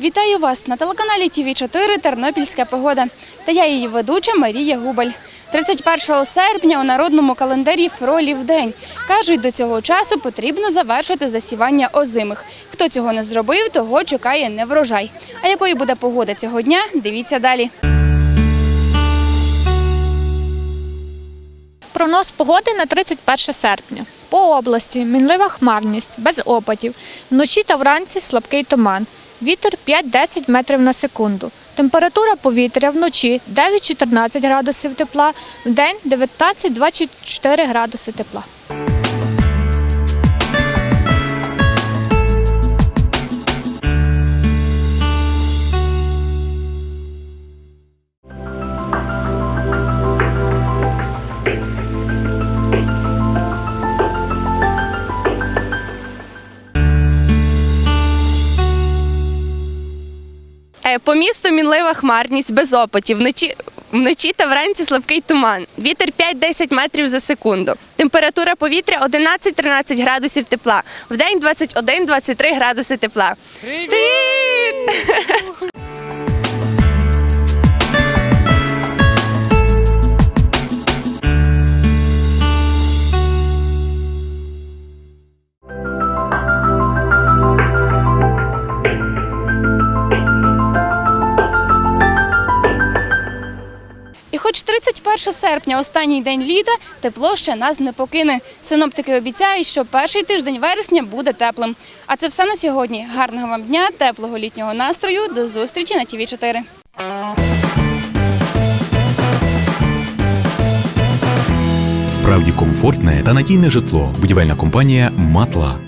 Вітаю вас на телеканалі ТВ 4 Тернопільська погода. Та я її ведуча Марія Губаль. 31 серпня у народному календарі Фролів день. Кажуть, до цього часу потрібно завершити засівання озимих. Хто цього не зробив, того чекає неврожай. А якою буде погода цього дня? Дивіться далі. Прогноз погоди на 31 серпня. По області мінлива хмарність, без опадів. Вночі та вранці слабкий туман. Вітер 5-10 метрів на секунду. Температура повітря вночі 9-14 градусів тепла, вдень 19-24 градуси тепла. По місту мінлива хмарність без опитів. Вночі, вночі та вранці слабкий туман. Вітер 5-10 метрів за секунду. Температура повітря 11-13 градусів тепла. В день 21-23 градуси тепла. Привіт! Хоч 31 серпня, останній день літа, тепло ще нас не покине. Синоптики обіцяють, що перший тиждень вересня буде теплим. А це все на сьогодні. Гарного вам дня, теплого літнього настрою. До зустрічі на ТВ 4 Справді комфортне та надійне житло. Будівельна компанія Матла.